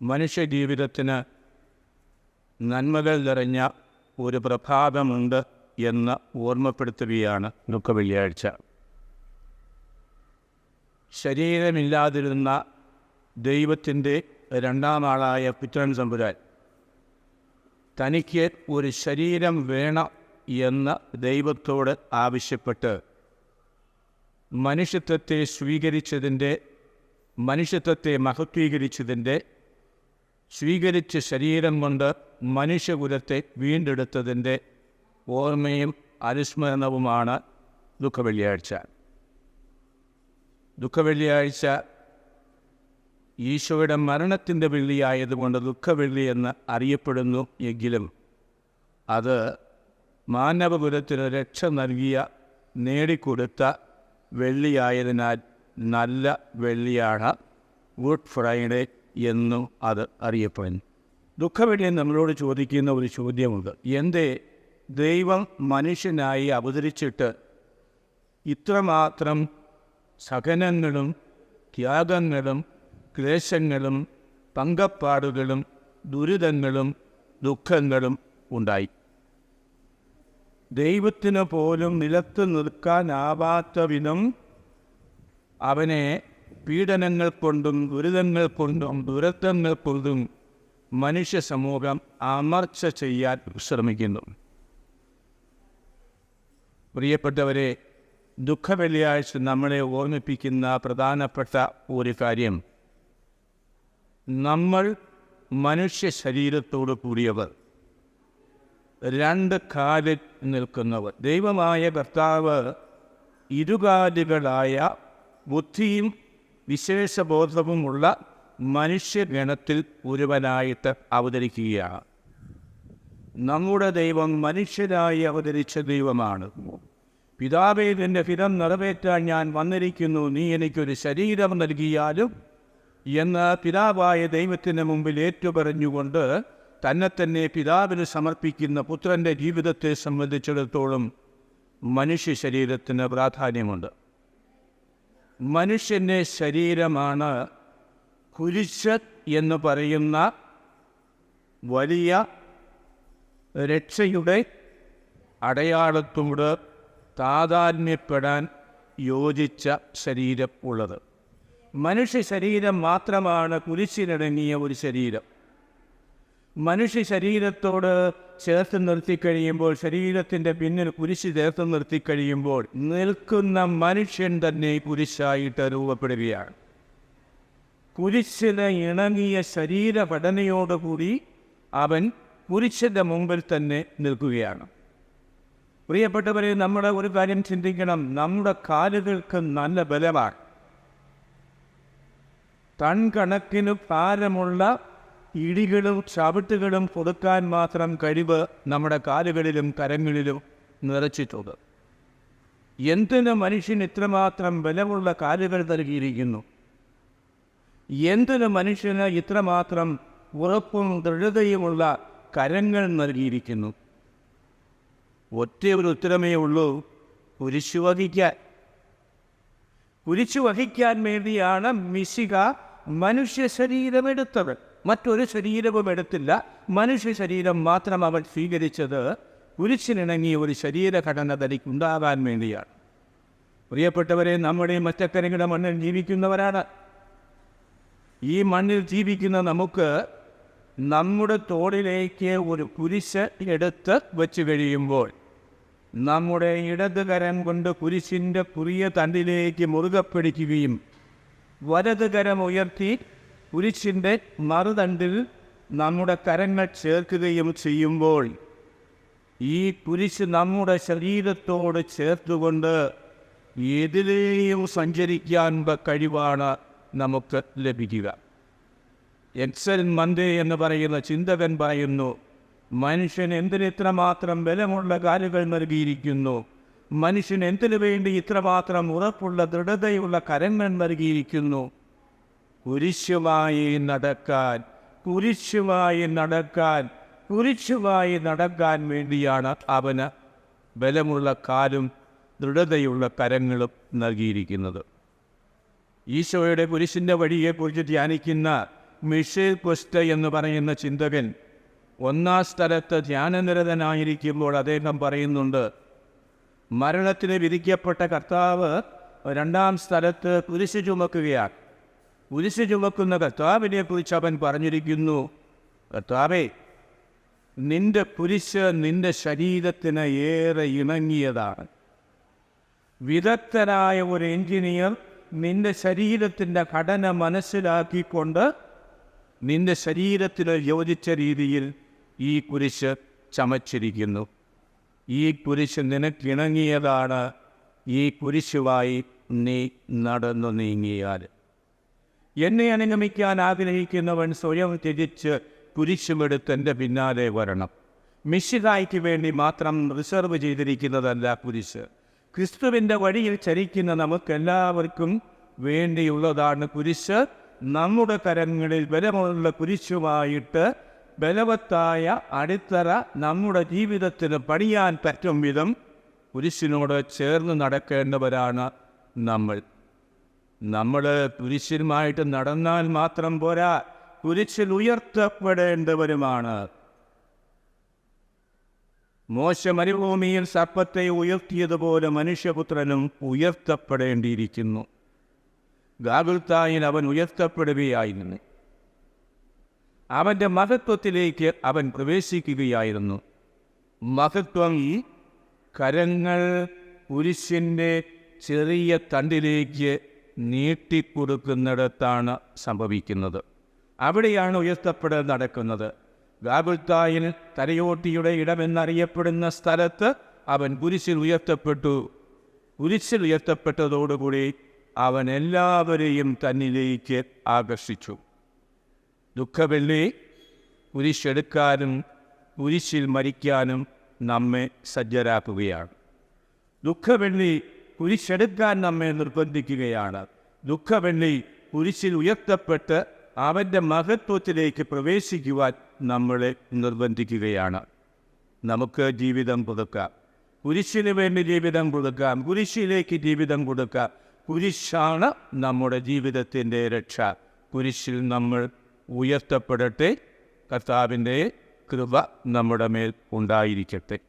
മനുഷ്യജീവിതത്തിന് നന്മകൾ നിറഞ്ഞ ഒരു പ്രഭാതമുണ്ട് എന്ന് ഓർമ്മപ്പെടുത്തുകയാണ് ദുഃഖ വെള്ളിയാഴ്ച. ശരീരമില്ലാതിരുന്ന ദൈവത്തിന്റെ രണ്ടാം ആളായ പുത്രൻ സമ്പുരാൻ തനിക്ക് ഒരു ശരീരം വേണം എന്ന് ദൈവത്തോട് ആവശ്യപ്പെട്ട് മനുഷ്യത്വത്തെ സ്വീകരിച്ചതിന്റെ മനുഷ്യത്വത്തെ മഹത്വീകരിച്ചതിന്റെ സ്വീകരിച്ച ശരീരം കൊണ്ട് മനുഷ്യകുലത്തെ വീണ്ടെടുത്തതിന്റെ ഓർമ്മയും അനുസ്മരണവുമാണ് ദുഃഖവെള്ളിയാഴ്ച. ദുഃഖവെള്ളിയാഴ്ച ഈശോയുടെ മരണത്തിന്റെ വെള്ളിയായതുകൊണ്ട് ദുഃഖവെള്ളി എന്ന് അറിയപ്പെടുന്നു എങ്കിലും അത് മാനവകുലത്തിന് രക്ഷ നൽകിയ നേടിക്കൊടുത്ത വെള്ളിയായതിനാൽ നല്ല വെള്ളിയാണ്. ഗുഡ് ഫ്രൈഡേ എന്നും അത് അറിയപ്പെടുന്നു ദുഃഖവെള്ളി നമ്മളോട് ചോദിക്കുന്ന ഒരു ചോദ്യമുണ്ട്. എന്തേ? ദൈവം മനുഷ്യനായി അവതരിച്ചിട്ട് ഇത്രമാത്രം സഹനങ്ങളും ത്യാഗങ്ങളും ക്ലേശങ്ങളും പങ്കപ്പാടുകളും ദുരിതങ്ങളും ദുഃഖങ്ങളും ഉണ്ടായി. ദൈവത്തിന് പോലും നിലത്ത് നിൽക്കാനാവാത്ത വിധം അവനെ പീഡനങ്ങൾ കൊണ്ടും ദുരിതങ്ങൾ കൊണ്ടും ദുരന്തങ്ങൾ കൊണ്ടും മനുഷ്യ സമൂഹം അമർച്ച ചെയ്യാൻ ശ്രമിക്കുന്നു. പ്രിയപ്പെട്ടവരെ ദുഃഖവെള്ളിയാഴ്ച നമ്മളെ ഓർമ്മിപ്പിക്കുന്ന പ്രധാനപ്പെട്ട ഒരു കാര്യം. നമ്മൾ മനുഷ്യ ശരീരത്തോട് കൂടിയവർ. രണ്ട് കാലിൽ നിൽക്കുന്നവർ. ദൈവമായ ഭർത്താവ് ഇരുകാലുകളായ ബുദ്ധിയും വിശേഷബോധവുമുള്ള മനുഷ്യഗണത്തിൽ ഒരുവനായിട്ട് അവതരിക്കുകയാണ്. നമ്മുടെ ദൈവം മനുഷ്യരായി അവതരിച്ച ദൈവമാണ്. പിതാവേ നിന്റെ ഹിതം നിറവേറ്റാൻ ഞാൻ വന്നിരിക്കുന്നു. നീ എനിക്കൊരു ശരീരം നൽകിയാലും എന്ന് പിതാവായ ദൈവത്തിന് മുമ്പിൽ ഏറ്റുപറഞ്ഞുകൊണ്ട് തന്നെ തന്നെ പിതാവിന് സമർപ്പിക്കുന്ന പുത്രന്റെ ജീവിതത്തെ സംബന്ധിച്ചിടത്തോളം മനുഷ്യ ശരീരത്തിന് പ്രാധാന്യമുണ്ട്. മനുഷ്യന്റെ ശരീരമാണ് കുരിശത് എന്ന് പറയുന്ന വലിയ രക്ഷയുടെ അടയാളത്തോട് താതാത്മ്യപ്പെടാൻ യോജിച്ച ശരീരം ഉള്ളത്. മനുഷ്യ ശരീരം മാത്രമാണ് കുരിശിനടങ്ങിയ ഒരു ശരീരം. മനുഷ്യ ശരീരത്തോട് ചേർത്ത് നിർത്തിക്കഴിയുമ്പോൾ ശരീരത്തിന്റെ പിന്നിൽ കുരിശ് ചേർത്ത് നിർത്തിക്കഴിയുമ്പോൾ നിൽക്കുന്ന മനുഷ്യൻ തന്നെ കുരിശായിട്ട് രൂപപ്പെടുകയാണ്. കുരിശിന് ഇണങ്ങിയ ശരീരഘടനയോടുകൂടി അവൻ കുരിശിന്റെ മുമ്പിൽ തന്നെ നിൽക്കുകയാണ്. പ്രിയപ്പെട്ടവരെ നമ്മുടെ ഒരു കാര്യം ചിന്തിക്കണം. നമ്മുടെ കാലുകൾക്ക് നല്ല ബലമാണ്. ടൺ കണക്കിന് ഭാരമുള്ള ഇടികളും ചവിട്ടുകളും കൊടുക്കാൻ മാത്രം കഴിവ് നമ്മുടെ കാലുകളിലും കരങ്ങളിലും നിറച്ചിട്ടുണ്ട് എന്തിന് മനുഷ്യൻ ഇത്രമാത്രം ബലമുള്ള കാലുകൾ നൽകിയിരിക്കുന്നു? എന്തിന് മനുഷ്യന് ഇത്രമാത്രം ഉറപ്പും ദൃഢതയുമുള്ള കരങ്ങൾ നൽകിയിരിക്കുന്നു? ഒറ്റ ഒരു ഉത്തരമേ ഉള്ളൂ കുരിശു വഹിക്കാൻ കുരിശു വഹിക്കാൻ വേണ്ടിയാണ് മിശിക മനുഷ്യ ശരീരമെടുത്തത്. മറ്റൊരു ശരീരവും എടുത്തില്ല. മനുഷ്യ ശരീരം മാത്രം അവൻ സ്വീകരിച്ചത് ഉരിച്ചിനിണങ്ങിയ ഒരു ശരീരഘടന തനിക്കുണ്ടാകാൻ വേണ്ടിയാണ്. പ്രിയപ്പെട്ടവരെ നമ്മുടെ മറ്റക്കരയുടെ മണ്ണിൽ ജീവിക്കുന്നവരാണ്. ഈ മണ്ണിൽ ജീവിക്കുന്ന നമുക്ക് നമ്മുടെ തോളിലേക്ക് ഒരു കുരിശ് എടുത്ത് വെച്ച് കഴിയുമ്പോൾ നമ്മുടെ ഇടത് കരം കൊണ്ട് കുരിശിന്റെ കുറിയ തണ്ടിലേക്ക് മുറുകെ പിടിക്കുകയും വലത് കരം ഉയർത്തി കുരിശിന്റെ മറുതണ്ടിൽ നമ്മുടെ കരങ്ങൾ ചേർക്കുകയും ചെയ്യുമ്പോൾ ഈ കുരിശ് നമ്മുടെ ശരീരത്തോട് ചേർത്തുകൊണ്ട് എതിരെയും സഞ്ചരിക്കാൻ കഴിവാണ് നമുക്ക് ലഭിക്കുക. എക്സൽ മന്ദേ എന്ന് പറയുന്ന ചിന്തകൻ പറയുന്നു മനുഷ്യൻ എന്തിന് ഇത്രമാത്രം ബലമുള്ള കാലുകൾ നൽകിയിരിക്കുന്നു? മനുഷ്യൻ എന്തിനു വേണ്ടി ഇത്രമാത്രം ഉറപ്പുള്ള ദൃഢതയുള്ള കരങ്ങൾ നൽകിയിരിക്കുന്നു? കുരിശുമായി നടക്കാൻ കുരിശുമായി നടക്കാൻ കുരിശുമായി നടക്കാൻ വേണ്ടിയാണ് അവന് ബലമുള്ള കാലും ദൃഢതയുള്ള കരങ്ങളും നൽകിയിരിക്കുന്നത്. ഈശോയുടെ കുരിശിന്റെ വഴിയെക്കുറിച്ച് ധ്യാനിക്കുന്ന മിഷേൽ കൊസ്റ്റ എന്ന് പറയുന്ന ചിന്തകൻ ഒന്നാം സ്ഥലത്ത് ധ്യാനനിരതനായിരിക്കുമ്പോൾ അദ്ദേഹം പറയുന്നുണ്ട് മരണത്തിന് വിധിക്കപ്പെട്ട കർത്താവ് രണ്ടാം സ്ഥലത്ത് കുരിശ് ചുമക്കുകയാണ്. കുരിശ് ചുമക്കുന്ന കർത്താവിനെ കുറിച്ച് അവൻ പറഞ്ഞിരിക്കുന്നു. കർത്താവേ നിന്റെ കുരിശ് നിന്റെ ശരീരത്തിന് ഏറെ ഇണങ്ങിയതാണ്. വിദഗ്ധനായ ഒരു എഞ്ചിനീയർ നിന്റെ ശരീരത്തിന്റെ ഘടന മനസ്സിലാക്കിക്കൊണ്ട് നിന്റെ ശരീരത്തിന് യോജിച്ച രീതിയിൽ ഈ കുരിശ് ചമച്ചിരിക്കുന്നു. ഈ കുരിശ് നിനക്കിണങ്ങിയതാണ്. ഈ കുരിശുമായി നീ നടന്നു നീങ്ങിയാൽ. എന്നെ അനുഗമിക്കാൻ ആഗ്രഹിക്കുന്നവൻ സ്വയം ത്യജിച്ച് കുരിശുമെടുത്ത് എന്റെ പിന്നാലെ വരണം. മിശിതായിക്ക് വേണ്ടി മാത്രം റിസർവ് ചെയ്തിരിക്കുന്നതല്ല കുരിശ്. ക്രിസ്തുവിന്റെ വഴിയിൽ ചരിക്കുന്ന നമുക്കെല്ലാവർക്കും വേണ്ടിയുള്ളതാണ് കുരിശ്. നമ്മുടെ കരങ്ങളിൽ ബലമുള്ള കുരിശുമായിട്ട് ബലവത്തായ അടിത്തറ നമ്മുടെ ജീവിതത്തിന് പണിയാൻ പറ്റും വിധം കുരിശിനോട് ചേർന്ന് നടക്കേണ്ടവരാണ് നമ്മൾ. നമ്മൾ കുരിശിനുമായിട്ട് നടന്നാൽ മാത്രം പോരാ. കുരിശിൽ ഉയർത്തപ്പെടേണ്ടവരുമാണ്. മോശ മരുഭൂമിയിൽ സർപ്പത്തെ ഉയർത്തിയതുപോലെ മനുഷ്യപുത്രനും ഉയർത്തപ്പെടേണ്ടിയിരിക്കുന്നു. ഗാഗുൽത്തായിൽ അവൻ ഉയർത്തപ്പെടുകയായിരുന്നു. അവന്റെ മഹത്വത്തിലേക്ക് അവൻ പ്രവേശിക്കുകയായിരുന്നു. മഹത്വം കരങ്ങൾ കുരിശിന്റെ ചെറിയ തണ്ടിലേക്ക് നീട്ടിക്കൊടുക്കുന്നിടത്താണ് സംഭവിക്കുന്നത്. അവിടെയാണ് ഉയർത്തപ്പെടൽ നടക്കുന്നത്. ഗാബുൽത്തായിൽ തലയോട്ടിയുടെ ഇടമെന്നറിയപ്പെടുന്ന സ്ഥലത്ത് അവൻ കുരിശിൽ ഉയർത്തപ്പെട്ടു. കുരിശിൽ ഉയർത്തപ്പെട്ടതോടുകൂടി അവൻ എല്ലാവരെയും തന്നിലേക്ക് ആകർഷിച്ചു. ദുഃഖവെള്ളി കുരിശെടുക്കാനും കുരിശിൽ മരിക്കാനും നമ്മെ സജ്ജരാക്കുകയാണ്. ദുഃഖവെള്ളി കുരിശെടുക്കാൻ നമ്മെ നിർബന്ധിക്കുകയാണ്. ദുഃഖവെള്ളി കുരിശിൽ ഉയർത്തപ്പെട്ട് അവന്റെ മഹത്വത്തിലേക്ക് പ്രവേശിക്കുവാൻ നമ്മളെ നിർബന്ധിക്കുകയാണ്. നമുക്ക് ജീവിതം പുതുക്കാം. കുരിശിന് വേണ്ടി ജീവിതം കൊടുക്കാം കുരിശിലേക്ക് ജീവിതം കൊടുക്കാം കുരിശാണ് നമ്മുടെ ജീവിതത്തിന്റെ രക്ഷ. കുരിശിൽ നമ്മൾ ഉയർത്തപ്പെടട്ടെ. കർത്താവിന്റെ കൃപ നമ്മുടെ മേൽ ഉണ്ടായിരിക്കട്ടെ.